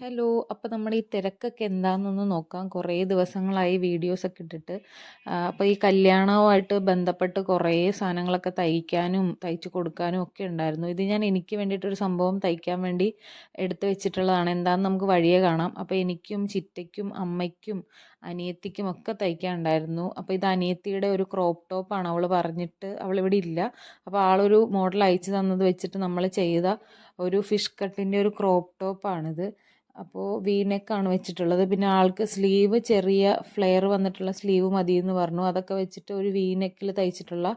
Hello അപ്പോൾ നമ്മൾ ഈ തിരക്കൊക്കെ എന്താണെന്നൊന്ന് നോക്കാം. കുറേ ദിവസങ്ങളായി വീഡിയോസൊക്കെ ഇട്ടിട്ട്. അപ്പോൾ ഈ കല്യാണവുമായിട്ട് ബന്ധപ്പെട്ട് കുറേ സാധനങ്ങളൊക്കെ തയ്ക്കാനും തയ്ച്ചു കൊടുക്കാനും ഒക്കെ ഉണ്ടായിരുന്നു. ഇത് ഞാൻ എനിക്ക് വേണ്ടിയിട്ടൊരു സംഭവം തയ്ക്കാൻ വേണ്ടി എടുത്തു വെച്ചിട്ടുള്ളതാണ്. എന്താണെന്ന് നമുക്ക് വഴിയെ കാണാം. അപ്പോൾ എനിക്കും ചിറ്റയ്ക്കും അമ്മയ്ക്കും അനിയത്തിക്കും ഒക്കെ തയ്ക്കാനുണ്ടായിരുന്നു. അപ്പോൾ ഇത് അനിയത്തിയുടെ ഒരു ക്രോപ്പ് ടോപ്പാണ് അവൾ പറഞ്ഞിട്ട് അവളിവിടെ ഇല്ല. അപ്പോൾ ആളൊരു മോഡൽ അയച്ചു തന്നത് വെച്ചിട്ട് നമ്മൾ ചെയ്ത ഒരു ഫിഷ് കട്ടിന്റെ ഒരു ക്രോപ്പ് ടോപ്പാണിത് അപ്പോൾ വി നെക്കാണ് വെച്ചിട്ടുള്ളത്. പിന്നെ ആൾക്ക് സ്ലീവ് ചെറിയ ഫ്ലെയർ വന്നിട്ടുള്ള സ്ലീവ് മതി എന്ന് പറഞ്ഞു. അതൊക്കെ വെച്ചിട്ട് ഒരു വി നെക്കിൽ തയ്ച്ചിട്ടുള്ള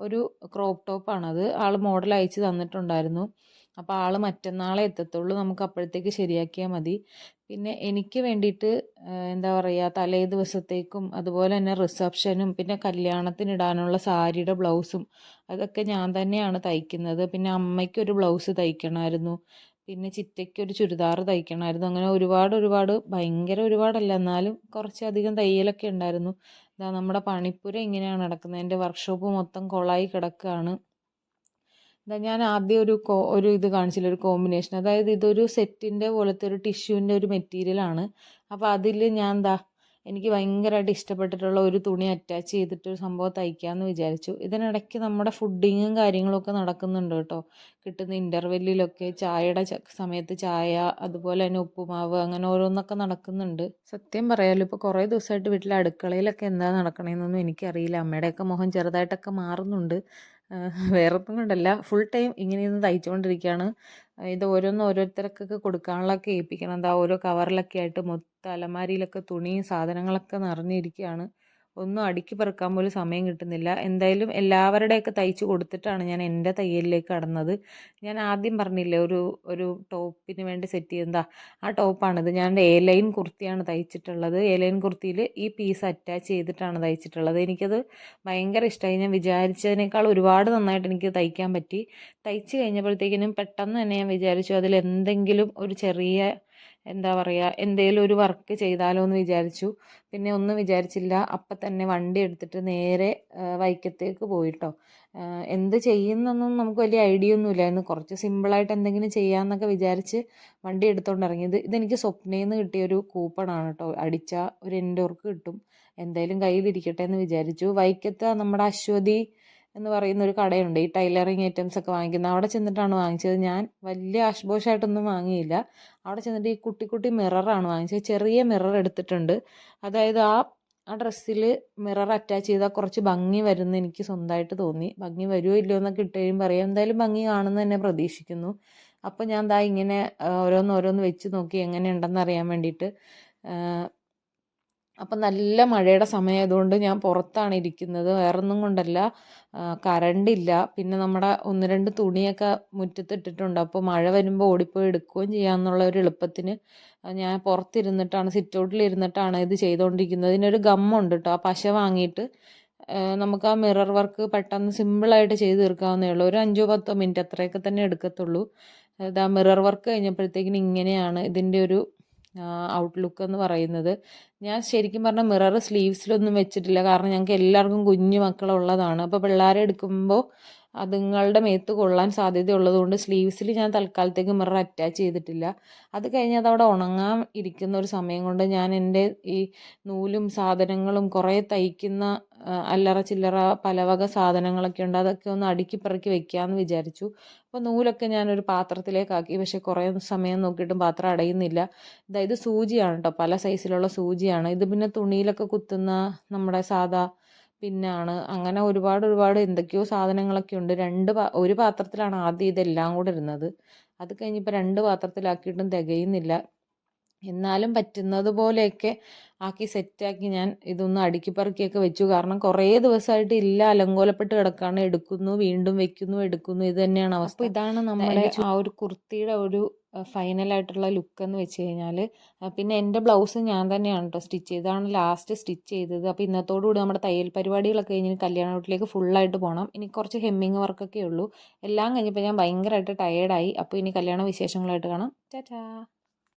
ഒരു ക്രോപ്പ് ടോപ്പാണത് ആൾ മോഡൽ അയച്ച് തന്നിട്ടുണ്ടായിരുന്നു. അപ്പോൾ ആൾ മറ്റന്നാളെ എത്തത്തുള്ളൂ. നമുക്ക് അപ്പോഴത്തേക്ക് ശരിയാക്കിയാൽ മതി. പിന്നെ എനിക്ക് വേണ്ടിയിട്ട് എന്താ പറയുക തലേ ദിവസത്തേക്കും അതുപോലെ തന്നെ റിസപ്ഷനും പിന്നെ കല്യാണത്തിനിടാനുള്ള സാരിയുടെ ബ്ലൗസും അതൊക്കെ ഞാൻ തന്നെയാണ് തയ്ക്കുന്നത്. പിന്നെ അമ്മയ്ക്കൊരു ബ്ലൗസ് തയ്ക്കണമായിരുന്നു. പിന്നെ ചിറ്റയ്ക്ക് ഒരു ചുരിദാർ തയ്ക്കണമായിരുന്നു. അങ്ങനെ ഒരുപാട് ഒരുപാട് ഭയങ്കര ഒരുപാടല്ല എന്നാലും കുറച്ചധികം തയ്യലൊക്കെ ഉണ്ടായിരുന്നു. ഇതാ നമ്മുടെ പണിപ്പുര ഇങ്ങനെയാണ് നടക്കുന്നത്. എന്റെ വർക്ക്ഷോപ്പ് മൊത്തം കൊളായി കിടക്കുകയാണ് ഇതാ ഞാൻ ആദ്യം ഒരു കോ ഒരു ഇത് കാണിച്ചില്ല ഒരു കോമ്പിനേഷൻ അതായത് ഇതൊരു സെറ്റിന്റെ പോലത്തെ ഒരു ടിഷ്യൂവിന്റെ ഒരു മെറ്റീരിയലാണ് അപ്പോൾ അതിൽ ഞാൻ എന്താ എനിക്ക് ഭയങ്കരമായിട്ട് ഇഷ്ടപ്പെട്ടിട്ടുള്ള ഒരു തുണി അറ്റാച്ച് ചെയ്തിട്ട് ഒരു സംഭവം തയ്ക്കാമെന്ന് വിചാരിച്ചു. ഇതിനിടയ്ക്ക് നമ്മുടെ ഫുഡിങ്ങും കാര്യങ്ങളൊക്കെ നടക്കുന്നുണ്ട് കേട്ടോ. കിട്ടുന്ന ഇന്റർവെല്ലിലൊക്കെ ചായയുടെ സമയത്ത് ചായ അതുപോലെ തന്നെ ഉപ്പുമാവ് അങ്ങനെ ഓരോന്നൊക്കെ നടക്കുന്നുണ്ട്. സത്യം പറയാലോ ഇപ്പോൾ കുറേ ദിവസമായിട്ട് വീട്ടിലെ അടുക്കളയിലൊക്കെ എന്താ നടക്കണേന്നൊന്നും എനിക്കറിയില്ല. അമ്മയുടെയൊക്കെ മുഖം ചെറുതായിട്ടൊക്കെ മാറുന്നുണ്ട്. വേറെ ഒന്നും കൊണ്ടല്ല. ഫുൾ ടൈം ഇങ്ങനെ ഇരുന്ന് തയ്ച്ചുകൊണ്ടിരിക്കുകയാണ് ഇത് ഓരോന്ന് ഓരോരുത്തർക്കൊക്കെ കൊടുക്കാനുള്ളതൊക്കെ ഏൽപ്പിക്കണം. എന്താ ഓരോ കവറിലൊക്കെ ആയിട്ട് മൊത്തം അലമാരിയിലൊക്കെ തുണിയും സാധനങ്ങളൊക്കെ നിറഞ്ഞിരിക്കുകയാണ് ഒന്നും അടുക്കി പറക്കാൻ പോലും സമയം കിട്ടുന്നില്ല. എന്തായാലും എല്ലാവരുടെയൊക്കെ തയ്ച്ച് കൊടുത്തിട്ടാണ് ഞാൻ എന്റെ തയ്യലിലേക്ക് കടന്നത്. ഞാൻ ആദ്യം പറഞ്ഞില്ലേ ഒരു ഒരു ടോപ്പിന് വേണ്ടി സെറ്റ് ചെയ്യുന്നതാ ആ ടോപ്പാണിത്. ഞാൻ എ ലൈൻ കുർത്തിയാണ് തയ്ച്ചിട്ടുള്ളത്. എ ലൈൻ കുർത്തിയിൽ ഈ പീസ് അറ്റാച്ച് ചെയ്തിട്ടാണ് തയ്ച്ചിട്ടുള്ളത്. എനിക്കത് ഭയങ്കര ഇഷ്ടമായി. ഞാൻ വിചാരിച്ചതിനേക്കാൾ ഒരുപാട് നന്നായിട്ട് എനിക്ക് തയ്ക്കാൻ പറ്റി. തയ്ച്ച് കഴിഞ്ഞപ്പോഴത്തേക്കിനും പെട്ടെന്ന് തന്നെ ഞാൻ വിചാരിച്ചു അതിൽ എന്തെങ്കിലും ഒരു ചെറിയ എന്താ പറയുക എന്തേലും ഒരു വർക്ക് ചെയ്താലോ എന്ന് വിചാരിച്ചു. പിന്നെ ഒന്നും വിചാരിച്ചില്ല. അപ്പം തന്നെ വണ്ടി എടുത്തിട്ട് നേരെ വൈക്കത്തേക്ക് പോയിട്ടോ. എന്ത് ചെയ്യുന്നൊന്നും നമുക്ക് വലിയ ഐഡിയ ഒന്നും ഇല്ലായിരുന്നു കുറച്ച് സിമ്പിളായിട്ട് എന്തെങ്കിലും ചെയ്യാമെന്നൊക്കെ വിചാരിച്ച് വണ്ടി എടുത്തുകൊണ്ട് ഇറങ്ങിയത് ഇതെനിക്ക് സ്വപ്നയിൽ നിന്ന് കിട്ടിയ ഒരു കൂപ്പണാണ് കേട്ടോ അടിച്ചാൽ ഒരു എൻഡോർക്ക് കിട്ടും. എന്തായാലും കയ്യിലിരിക്കട്ടെ എന്ന് വിചാരിച്ചു. വൈക്കത്ത് നമ്മുടെ അശ്വതി എന്ന് പറയുന്ന ഒരു കടയുണ്ട്. ഈ ടൈലറിങ് ഐറ്റംസ് ഒക്കെ വാങ്ങിക്കുന്നത് അവിടെ ചെന്നിട്ടാണ് വാങ്ങിച്ചത്. ഞാൻ വലിയ ആഷ്ബോഷായിട്ടൊന്നും വാങ്ങിയില്ല. അവിടെ ചെന്നിട്ട് ഈ കുട്ടി കുട്ടി മിററാണ് വാങ്ങിച്ചത്. ചെറിയ മിറർ എടുത്തിട്ടുണ്ട്. അതായത് ആ ആ ഡ്രസ്സിൽ മിറർ അറ്റാച്ച് ചെയ്താൽ കുറച്ച് ഭംഗി വരുന്ന എനിക്ക് സ്വന്തമായിട്ട് തോന്നി. ഭംഗി വരുമോ ഇല്ലയോ എന്നൊക്കെ ഇട്ട് കഴിയുമ്പോൾ പറയാം എന്തായാലും ഭംഗി കാണുമെന്ന് തന്നെ പ്രതീക്ഷിക്കുന്നു. അപ്പോൾ ഞാൻ ദാ ഇങ്ങനെ ഓരോന്ന് ഓരോന്ന് വെച്ച് നോക്കി എങ്ങനെയുണ്ടെന്ന് അറിയാൻ വേണ്ടിയിട്ട് അപ്പം നല്ല മഴയുടെ സമയമായതുകൊണ്ട് ഞാൻ പുറത്താണ് ഇരിക്കുന്നത്. വേറൊന്നും കൊണ്ടല്ല. കറണ്ടില്ല പിന്നെ നമ്മുടെ ഒന്ന് രണ്ട് തുണിയൊക്കെ മുറ്റത്തിട്ടിട്ടുണ്ട്. അപ്പോൾ മഴ വരുമ്പോൾ ഓടിപ്പോയി എടുക്കുകയും ചെയ്യാമെന്നുള്ള ഒരു എളുപ്പത്തിന് ഞാൻ പുറത്തിരുന്നിട്ടാണ് സിറ്റ് ഔട്ടിൽ ഇരുന്നിട്ടാണ് ഇത് ചെയ്തുകൊണ്ടിരിക്കുന്നത്. ഇതിനൊരു ഗമ്മുണ്ട് കേട്ടോ ആ പശ വാങ്ങിയിട്ട് നമുക്ക് ആ മിറർ വർക്ക് പെട്ടെന്ന് സിമ്പിളായിട്ട് ചെയ്ത് തീർക്കാവുന്നേ ഉള്ളൂ. ഒരു അഞ്ചോ പത്തോ മിനിറ്റ് അത്രയൊക്കെ തന്നെ എടുക്കത്തുള്ളൂ. ആ മിറർ വർക്ക് കഴിഞ്ഞപ്പോഴത്തേക്കിന് ഇങ്ങനെയാണ് ഇതിന്റെ ഒരു ഔട്ട്ലുക്ക് എന്ന് പറയുന്നത്. ഞാൻ ശരിക്കും പറഞ്ഞാൽ മിറർ സ്ലീവ്സിലൊന്നും വെച്ചിട്ടില്ല. കാരണം ഞങ്ങൾക്ക് എല്ലാവർക്കും കുഞ്ഞു മക്കളുള്ളതാണ്. അപ്പോൾ പിള്ളേരെ എടുക്കുമ്പോൾ അതുങ്ങളുടെ മേത്ത് കൊള്ളാൻ സാധ്യതയുള്ളതുകൊണ്ട് സ്ലീവ്സിൽ ഞാൻ തൽക്കാലത്തേക്ക് മിറർ അറ്റാച്ച് ചെയ്തിട്ടില്ല. അത് കഴിഞ്ഞ് അതവിടെ ഉണങ്ങാൻ ഇരിക്കുന്ന ഒരു സമയം കൊണ്ട് ഞാൻ എന്റെ ഈ നൂലും സാധനങ്ങളും കുറേ തയ്ക്കുന്ന അല്ലറ ചില്ലറ പലവക സാധനങ്ങളൊക്കെ ഉണ്ട്. അതൊക്കെ ഒന്ന് അടുക്കി പെറുക്കി വെക്കാമെന്ന് വിചാരിച്ചു. അപ്പോൾ നൂലൊക്കെ ഞാനൊരു പാത്രത്തിലേക്കാക്കി. പക്ഷേ കുറേ സമയം നോക്കിയിട്ടും പാത്രം അടയുന്നില്ല. ഇതായത് സൂചിയാണ് കേട്ടോ പല സൈസിലുള്ള സൂചിയാണ്. ഇത് പിന്നെ തുണിയിലൊക്കെ കുത്തുന്ന നമ്മുടെ സാധാ പിന്നാണ്. അങ്ങനെ ഒരുപാട് ഒരുപാട് എന്തൊക്കെയോ സാധനങ്ങളൊക്കെ ഉണ്ട്. രണ്ട് ഒരു പാത്രത്തിലാണ് ആദ്യം ഇതെല്ലാം കൂടെ ഇരുന്നത്. അത് കഴിഞ്ഞ് കഴിഞ്ഞിപ്പോൾ രണ്ട് പാത്രത്തിലാക്കിയിട്ടും തികയുന്നില്ല. എന്നാലും പറ്റുന്നത് പോലെയൊക്കെ ആക്കി സെറ്റാക്കി ഞാൻ ഇതൊന്ന് അടുക്കി പറക്കിയൊക്കെ വെച്ചു. കാരണം കുറേ ദിവസമായിട്ട് ഇല്ല അലങ്കോലപ്പെട്ട് കിടക്കാണ്. എടുക്കുന്നു വീണ്ടും വെക്കുന്നു എടുക്കുന്നു. ഇത് തന്നെയാണ് അവസ്ഥ. ഇതാണ് നമ്മുടെ ആ ഒരു കുർത്തിയുടെ ഒരു ഫൈനലായിട്ടുള്ള ലുക്ക് എന്ന് വെച്ച് കഴിഞ്ഞാൽ പിന്നെ എന്റെ ബ്ലൗസ് ഞാൻ തന്നെയാണ് കേട്ടോ സ്റ്റിച്ച് ചെയ്തതാണ് ലാസ്റ്റ് സ്റ്റിച്ച് ചെയ്തത്. അപ്പോൾ ഇന്നത്തോടുകൂടി നമ്മുടെ തയ്യൽ പരിപാടികളൊക്കെ കഴിഞ്ഞ് കല്യാണ വീട്ടിലേക്ക് ഫുള്ളായിട്ട് പോകണം. ഇനി കുറച്ച് ഹെമ്മിങ് വർക്കൊക്കെ ഉള്ളൂ. എല്ലാം കഴിഞ്ഞപ്പോൾ ഞാൻ ഭയങ്കരമായിട്ട് ടയേർഡായി അപ്പോൾ ഇനി കല്യാണ വിശേഷങ്ങളായിട്ട് കാണാം. ടാറ്റാ.